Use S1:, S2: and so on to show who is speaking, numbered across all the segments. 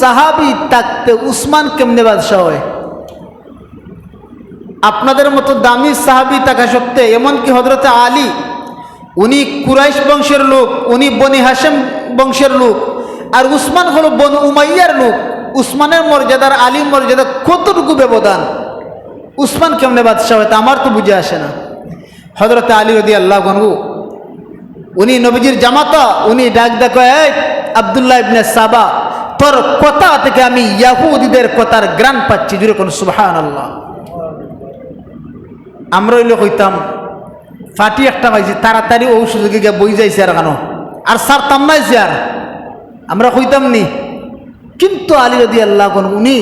S1: সাহাবি থাকতে উসমান কেমনে বাদশাহ হয়? আপনাদের মতো দামি সাহাবি থাকা সত্ত্বে, এমনকি হজরতে আলী, উনি কুরাইশ বংশের লোক, উনি বনি হাসেম বংশের লোক, আর উসমান হলো বন উমাইয়ার লোক। উসমানের মর্যাদার আলী মর্যাদা কতটুকু ব্যবধান? উসমান কেমনে বাদশাহ হয় তা আমার তো বুঝে আসে না। হজরতে আলী রদি আল্লাহ গনবু উনি নবীজির জামাতা, উনি ডাক দেখো, এই আবদুল্লাহ ইবনে সাবা তোর কথা থেকে আমি ইয়াহুদিদের কথার গ্রান পাচ্ছি জুড়ে কোন সুবহান আল্লাহ আমরা হইলে কইতাম ফাটি একটা পাইছি, তাড়াতাড়ি সুযোগে গিয়ে বই যাইছে আর কেন? আর সার তাম নাইছে আর। আমরা কইতাম নি, কিন্তু আলী রদি আল্লাহ কোন উনি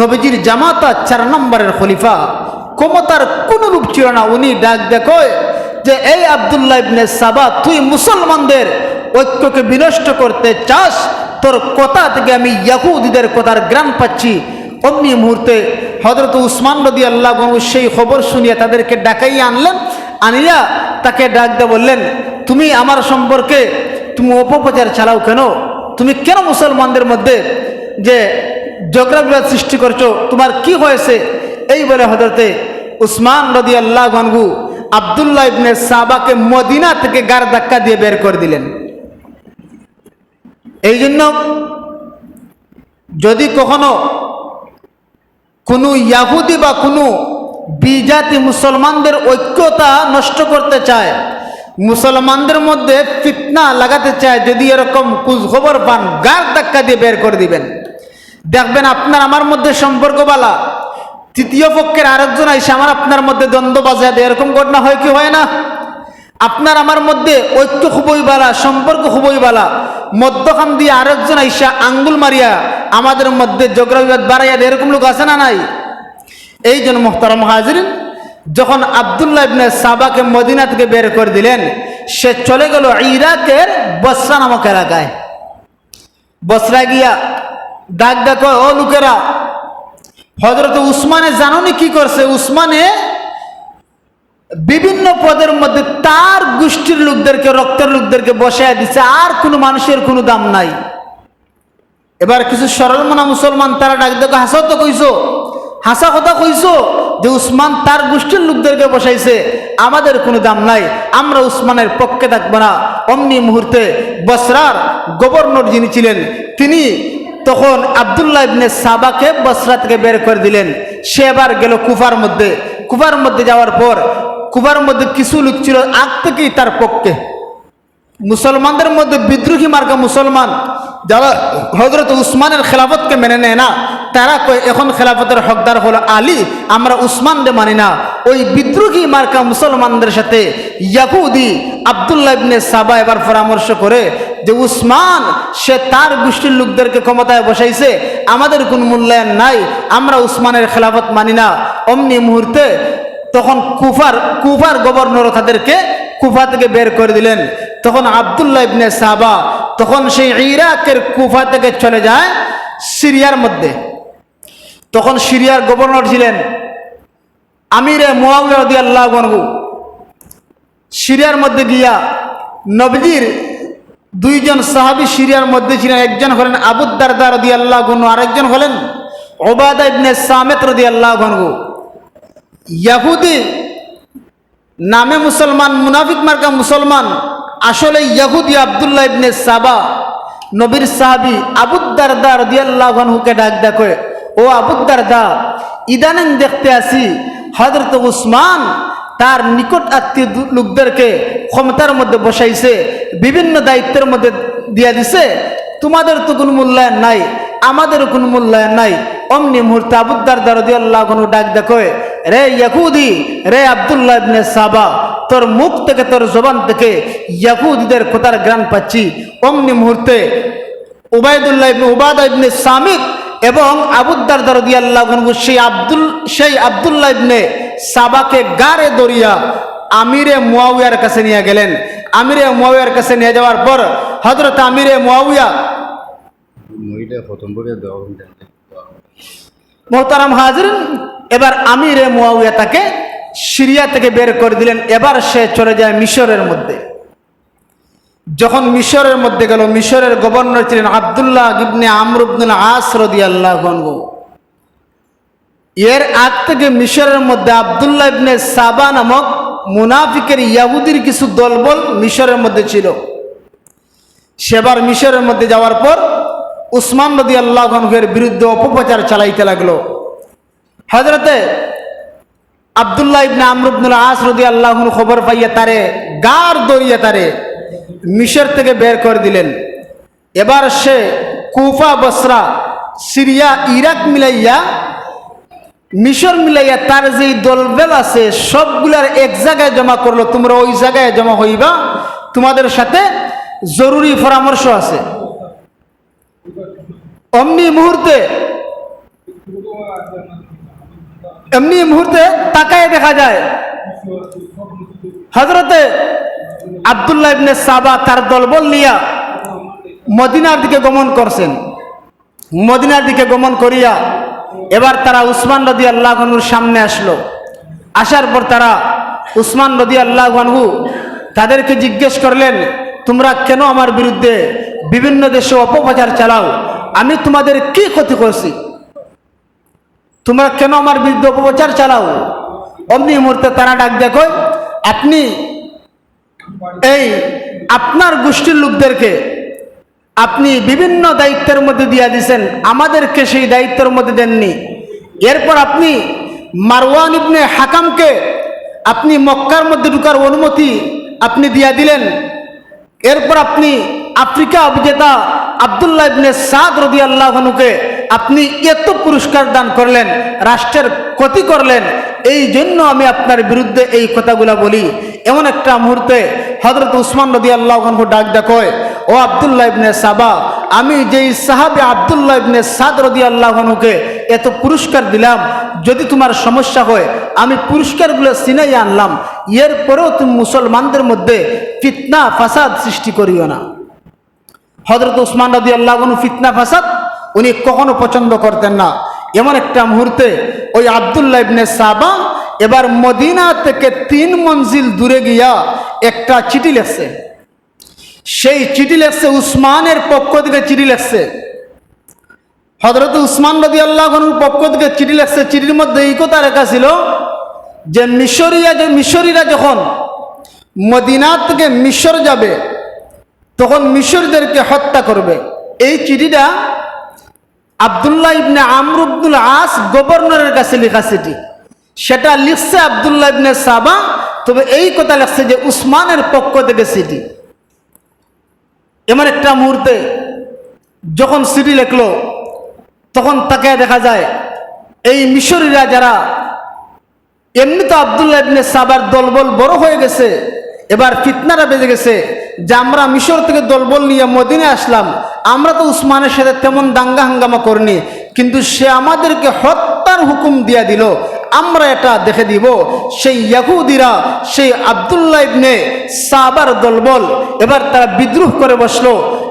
S1: নবীজির জামাতা চার নম্বরের খলিফা, ক্ষমতার কোন রূপ ছিল না। উনি ডাক দেখো যে, এই আবদুল্লাহ সাবা তুই মুসলমানদের ঐক্যকে বিনষ্ট করতে চাস তোর কথা থেকে আমি ইয়াহুদিদের কথার গ্রাম পাচ্ছি। অমনি মুহূর্তে হজরত উসমান রদি আল্লাহ সেই খবর শুনিয়ে তাদেরকে ডাকাই আনলেন। আনিয়া তাকে ডাক দিয়ে বললেন, তুমি আমার সম্পর্কে তুমি অপপ্রচার চালাও কেন? তুমি কেন মুসলমানদের মধ্যে যে জগ্রাবিবাদ সৃষ্টি করছ? তোমার কি হয়েছে? এই বলে হজরতে উসমান রদি আল্লাহ গনগু আবদুল্লাহ ইবনে সাবাকে মদিনা থেকে গার ধাক্কা দিয়ে বের করে দিলেন। এই জন্য যদি কখনো কোনো ইয়াহুদি বা কোনো বিজাতি মুসলমানদের ঐক্যতা নষ্ট করতে চায়, মুসলমানদের মধ্যে ফিতনা লাগাতে চায়, যদি এরকম খবর পান গার ধাক্কা দিয়ে বের করে দিবেন। দেখবেন আপনার আমার মধ্যে সম্পর্ক বালা তৃতীয় পক্ষের আরেকজন আইসে আমার আপনার মধ্যে দ্বন্দ্ব বাজায় এরকম ঘটনা হয় কি, হয় না? আপনার আমার মধ্যে ঐক্য খুবই বালা, সম্পর্ক খুবই বালা। মধ্যখান দিয়ে আরেকজন আইসা আঙ্গুল মারিয়া আমাদের মধ্যে জগ্রবিবাদ বাড়াইয়া দেয়। এরকম লোক আছে না নাই? এই জন্য মোহতারাম হাজরিন, যখন আবদুল্লাহ ইবনে সাবাকে মদিনা থেকে বের করে দিলেন, সে চলে গেল ইরাকের বসরা নামক এলাকায়। বসরা গিয়া ডাক ডাক ও লোকেরা হজরত উসমানে জানুনি কি করছে? উসমানে বিভিন্ন পদের মধ্যে তার গোষ্ঠীর লোকদেরকে, রক্তের লোকদেরকে বসায় দিছে, আর কোনো মানুষের কোনো দাম নাই। এবার কিছু সরল মনা মুসলমান, তারা ডাক, দেখো হাসা তো কইছো, হাসা কথা কইছো যে উসমান তার গোষ্ঠীর লোকদেরকে বসাইছে, আমাদের কোনো দাম নাই, আমরা উসমানের পক্ষে থাকব না। অমনি মুহূর্তে বসরার গভর্নর যিনি ছিলেন, তিনি তখন আবদুল্লাহ ইবনে সাবাকে বসরা থেকে বের করে দিলেন। সে এবার গেল কুফার মধ্যে। কুফার মধ্যে যাওয়ার পর কুফার মধ্যে কিছু লোক ছিল, আগ থেকেই তার পক্ষে। মুসলমানদের মধ্যে বিদ্রোহী মার্কা মুসলমান, যারা হজরত উসমানের খেলাফতকে মেনে নেয় না, তারা কয়, এখন খেলাফতের হকদার হলো আলী, আমরা উসমানকে মানি না। ওই বিদ্রোহী মার্কা মুসলমানদের সাথে ইয়াহুদি আবদুল্লাহ ইবনে সাবা এবার পরামর্শ করে যে, উসমান, সে তার গোষ্ঠীর লোকদেরকে ক্ষমতায় বসাইছে, আমাদের কোন মূল্যায়ন নাই, আমরা উসমানের খেলাফত মানি না। অমনি মুহূর্তে তখন কুফার কুফার গভর্নর তাদেরকে কুফা থেকে বের করে দিলেন। তখন আবদুল্লাহ ইবনে সাবা তখন সেই ইরাকের কুফা থেকে চলে যায় সিরিয়ার মধ্যে। তখন সিরিয়ার গভর্নর ছিলেন আমিরে আল্লাহ গনগু সিরিয়ার মধ্যে গিয়া নবজির দুইজন সাহাবি সিরিয়ার মধ্যে ছিলেন। একজন হলেন আবুদ্দারদা রদি আল্লাহ গনু আরেকজন হলেন ওবাদা ইবনে সামেত রদি আল্লাহ গনগু ইয়াহুদি নামে মুসলমান, মুনাফিক মার্কা মুসলমান, আসলে ইয়াহুদি আবদুল্লাহ ইবনে সাবা, নবীর সাহাবি আবুদ্দারদা রদিয়াল্লাহকে ডাক দেখে ও আবুদ্দারদা ইদানিং দেখতে আসি হজরত উসমান তার নিকট আত্মীয় লোকদেরকে ক্ষমতার মধ্যে বসাইছে, বিভিন্ন দায়িত্বের মধ্যে দিয়া দিছে, তোমাদের তো কোনো মূল্যায়ন নাই, আমাদেরও কোনো মূল্যায়ন নাই। অমনি মুহূর্তে আবুদ্দার দারদি আল্লাহ কোনো ডাক দেখো রে ইয়াকুদি রে আবদুল্লাহ ইবনে সাবা তোর মুখ থেকে তোর জবান থেকে ইয়াকুদিদের কোথার গ্রান পাচ্ছি। অমনি মুহূর্তে উবায়দুল্লাহ ইবনে উবাদা ইবনে সামিদ এবং আবুদ্দার দারদি আল্লাহ সেই আব্দুল সেই আবদুল্লাহ ইবনে সাবাকে গারে দরিয়া আমিরে মুয়াউয়ার কাছে নিয়ে গেলেন। আমিরে মুয়াউয়ার কাছে নিয়ে যাওয়ার পর হজরত আমিরে মুয়াউয়া মোহতারাম হাজির এবার আমিরে মুয়াউয়া তাকে সিরিয়া থেকে বের করে দিলেন। এবার সে চলে যায় মিশরের মধ্যে। যখন মিশরের মধ্যে গেল, মিশরের গভর্নর ছিলেন আবদুল্লাহ ইবনে আমরুবনুল আস রদি আল্লাহ এর আগ থেকে মিশরের মধ্যে আবদুল্লাহ ইবনে সাবা নামক মুনাফিকের ইয়াহুদির কিছু দলবল মিশরের মধ্যে ছিল। সেবার মিশরের মধ্যে যাওয়ার পর উসমান রদি আল্লাহ এর বিরুদ্ধে অপপ্রচার চালাইতে লাগল। হজরতে আবদুল্লাহ ইবনে আমরুবনুল আস রদি আল্লাহ খবর পাইয়া তারে গার দরিয়া তারে মিশর থেকে বের করে দিলেন। এবার সে কুফা, বসরা, সিরিয়া, ইরাক মিলাইয়া মিশর মিলাইয়া তার যেই দলবেল আছে সবগুলার এক জায়গায় জমা করল, তোমরা ওই জায়গায় জমা হইবা, তোমাদের সাথে জরুরি পরামর্শ আছে। অমনি মুহূর্তে এমনি মুহূর্তে তাকায় দেখা যায়। হজরতে আবদুল্লাহ ইবনে সাবা তার দলবল নিয়া মদিনার দিকে গমন করছেন। মদিনার দিকে গমন করিয়া এবার তারা উসমান রদি আল্লাহনুর সামনে আসলো। আসার পর তারা উসমান রদি আল্লাহনহু তাদেরকে জিজ্ঞেস করলেন, তোমরা কেন আমার বিরুদ্ধে বিভিন্ন দেশে অপপ্রচার চালাও? আমি তোমাদের কি ক্ষতি করছি? তোমরা কেন আমার বিরুদ্ধে অপপ্রচার চালাও? অমনি মুহূর্তে তারা ডাক দেখো আপনি এই আপনার গোষ্ঠীর লোকদেরকে আপনি বিভিন্ন দায়িত্বের মধ্যে দিয়া দিছেন, আমাদেরকে সেই দায়িত্বের মধ্যে দেননি। এরপর আপনি মারওয়ান ইবনে হাকামকে আপনি মক্কার মধ্যে ঢুকার অনুমতি আপনি দিয়া দিলেন। এরপর আপনি আফ্রিকা অভিজেতা আবদুল্লাহ ইবনে সাদ রদি আল্লাহনুকে আপনি এত পুরস্কার দান করলেন, রাষ্ট্রের ক্ষতি করলেন, এই জন্য আমি আপনার বিরুদ্ধে এই কথাগুলা বলি। এমন একটা মুহূর্তে হজরত উসমান রদি আল্লাহনহু ডাক দেখোয় ও আবদুল্লাহ ইবনে সাবা, আমি যেই সাহাবে আবদুল্লাহ ইবনে সাদ রদি আল্লাহনুকে এত পুরস্কার দিলাম, যদি তোমার সমস্যা হয়, আমি পুরস্কারগুলো সিনাই আনলাম। এরপরেও তুমি মুসলমানদের মধ্যে ফিতনা, ফাসাদ সৃষ্টি করিও না। হজরত উসমান রদি আল্লাহনু ফিতনা ফাসাদ, উনি কখনো পছন্দ করতেন না। এমন একটা মুহূর্তে ওই আবদুল্লাহ ইবনে সাবা এবার মদিনা থেকে তিন মঞ্জিল দূরে গিয়া একটা চিঠি লেখছে। সেই চিঠি লেখছে উসমানের পক্ষ থেকে চিঠি লেখছে। হজরত উসমান রদি আল্লাহ পক্ষ থেকে চিঠি লেখছে। চিঠির মধ্যে এই কথা লেখা ছিল যে মিশরিয়া যে মিশরীরা যখন মদিনা থেকে মিশর যাবে তখন মিশরীদেরকে হত্যা করবে। এই চিঠিটা আবদুল্লাহ ইবনে আমরুবদুল আস গভর্নরের কাছে লেখা চিঠি। সেটা লিখছে আবদুল্লাহ ইবনে সাবা, তবে এই কথা লেখছে যে উসমানের পক্ষ থেকে চিঠি। এমন একটা মুহূর্তে যখন চিঠি লেখলো, তখন তাকে দেখা যায়, এই মিশরীরা যারা, এমনি তো আবদুল্লাহ ইবনে সাবার দলবল বড় হয়ে গেছে এবার ফিতনারা বেজে গেছে যে আমরা মিশর থেকে দলবল নিয়ে মদিনে আসলাম। আমরা তো উসমানের সাথে তেমন দাঙ্গা হাঙ্গামা করিনি, কিন্তু সে আমাদেরকে হত্যার হুকুম দিয়া দিল। আমরা এটা দেখে দিব। সেই ইয়াহুদিরা, সেই আবদুল্লাহ ইবনে সাবার দলবল এবার তারা বিদ্রোহ করে বসল।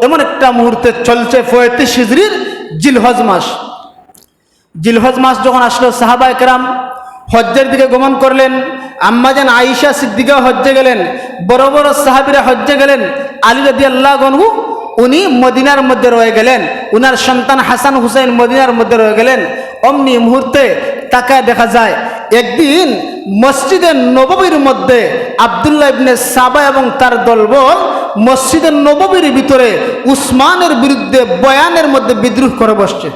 S1: এমন একটা মুহূর্তে চলছে ফয়েতিস হিজরির জিলহজ মাস। জিলহজ মাস যখন আসলো সাহাবা একরাম হজ্জের দিকে গমন করলেন। আম্মাজান আইসা সিদ্দিকা হজ্জে গেলেন, বড় বড় সাহাবিরা হজ্জে গেলেন, আলী রদি আল্লাহ গনহু উনি মদিনার মধ্যে রয়ে গেলেন, উনার সন্তান হাসান হুসাইন মদিনার মধ্যে রয়ে গেলেন। অমনি মুহূর্তে তাকায় দেখা যায়, একদিন মসজিদের নববীর মধ্যে আবদুল্লাহ ইবনে সাবা এবং তার দলবল মসজিদের নববীর ভিতরে উসমানের বিরুদ্ধে বয়ানের মধ্যে বিদ্রোহ করে বসছে।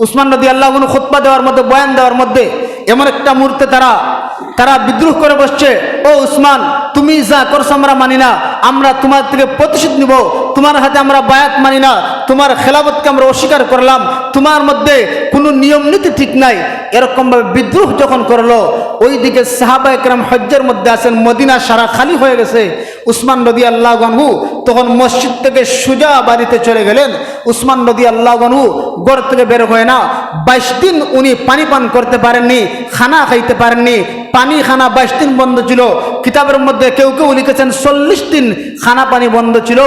S1: উসমান নদী আল্লাহ খোৎপা দেওয়ার মধ্যে, বয়ান দেওয়ার মধ্যে এমন একটা মুহূর্তে তারা তারা বিদ্রোহ করে বসছে, ও উসমান, তুমি যা করছ আমরা মানি না। আমরা তোমার থেকে প্রতিশোধ নিব। তোমার হাতে আমরা বায়াত মানি না। তোমার খেলাফতকে আমরা অস্বীকার করলাম। তোমার মধ্যে কোনো নিয়ম নীতি ঠিক নাই। এরকমভাবে বিদ্রোহ যখন করল, ওইদিকে সাহাবা একরাম হজ্জের মধ্যে আছেন, মদিনা সারা খালি হয়ে গেছে। উসমান নদী আল্লাহ গনহু তখন মসজিদ থেকে সুজা বাড়িতে চলে গেলেন। উসমান নদী আল্লাহ গনহু গড় থেকে বের হয় না। বাইশ দিন উনি পানি পান করতে পারেননি, খানা খাইতে পারেননি, পানি খানা বাইশ দিন বন্ধ ছিল। কিতাবের মধ্যে কেউ কেউ লিখেছেন চল্লিশ দিন খানা পানি বন্ধ ছিল।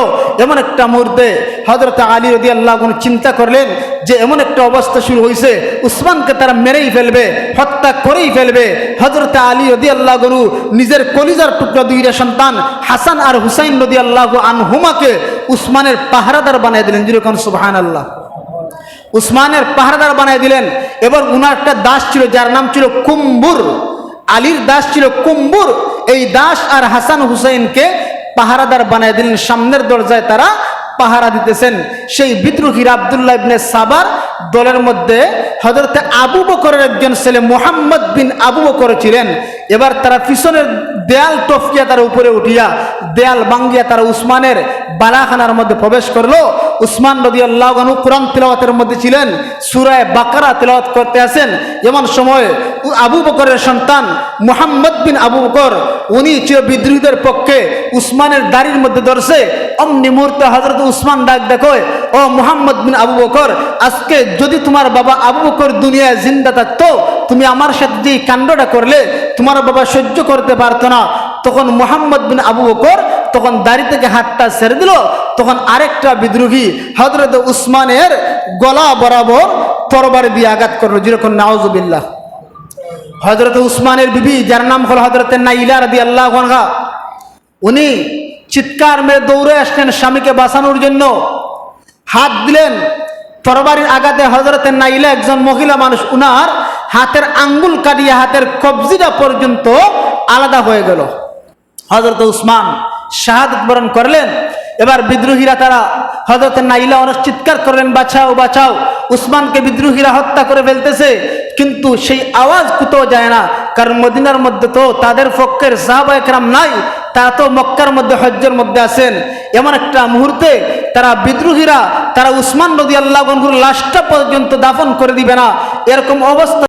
S1: এমন একটা মুহূর্তে হজরত আলী রদি আল্লাহ চিন্তা করলেন যে এমন একটা অবস্থা শুরু হয়েছে উসমানকে তারা মেরেই ফেলবে, হত্যা করেই ফেলবে। হজরত আলী রদি গরু নিজের কলিজার টুকরা দুইটা সন্তান হাসান আর হুসাইন রদি আল্লাহ আনহুমাকে উসমানের পাহারাদার বানিয়ে দিলেন। যেরকম সুবাহান আল্লাহ উসমানের পাহারাদার বানিয়ে দিলেন। এবার উনার একটা দাস ছিল, যার নাম ছিল কুম্বুর। আলীর দাস ছিল কুম্বুর। এই দাস আর হাসান হুসাইনকে পাহারাদার বানিয়ে দিলেন। সামনের দরজায় তারা পাহারা দিতেছেন। সেই বিদ্রোহীর আবদুল্লাহ ইবনে সাবার দলের মধ্যে হজরত আবু বকরের একজন ছেলে মোহাম্মদ বিন আবু বকর ছিলেন। এবার তারা পিছনের দেয়াল টফকিয়া তার উপরে উঠিয়া দেয়াল বাঙ্গিয়া তারা উসমানের বালাখানার মধ্যে প্রবেশ করল। উসমান রদি আল্লাহ কোরআন তিলাওয়াতের মধ্যে ছিলেন, সুরায় বাকারা তিলাওয়াত করতে আসেন। এমন সময় আবু বকরের সন্তান মুহাম্মদ বিন আবু বকর, উনি ছিল বিদ্রোহীদের পক্ষে উসমানের দাড়ির মধ্যে ধরছে। অমনি মুহূর্তে হজরত উসমান ডাক দেখো, ও মোহাম্মদ বিন আবু বকর, আজকে যদি তোমার বাবা আবু বকর দুনিয়ায় জিন্দা থাকতো, তুমি আমার সাথে যে কাণ্ডটা করলে তোমার বাবা সহ্য করতে পারতো না। তখন মুহাম্মদ বিন আবু বকর তখন দাড়ি থেকে হাতটা ছেড়ে দিল। তখন আরেকটা বিদ্রোহী হজরত উসমানের গলা বরাবর তরবারি দিয়ে আঘাত করল। যেরকম নাওজুবিল্লাহ হজরত উসমানের বিবি, যার নাম হল হজরত নাইলা রাদি আল্লাহ উনি চিৎকার মেরে দৌড়ে আসলেন স্বামীকে বাঁচানোর জন্য। হাত দিলেন। তরবারির আঘাতে হজরতের নাইলা একজন মহিলা মানুষ, উনার হাতের আঙ্গুল কাটিয়ে হাতের কবজিটা পর্যন্ত আলাদা হয়ে গেল। হজরত উসমান শাহাদত বরণ করলেন। এবার বিদ্রোহীরা তারা হজরত নাইলা অনেক চিৎকার করলেন, বাঁচাও বাঁচাও। উসমানকে বিদ্রোহীরা হত্যা করে ফেলতেছে, কিন্তু সেই আওয়াজ কোথাও যায় না। কারণ মদিনার মধ্যে তো তাদের পক্ষের সাহাবা একরাম নাই, তারা তো মক্কার মধ্যে, হজ্জের মধ্যে আছেন। এমন একটা মুহূর্তে তারা বিদ্রোহীরা, তারা উসমান রদি আল্লাহ লাশটা পর্যন্ত দাফন করে দিবে না। এরকম অবস্থা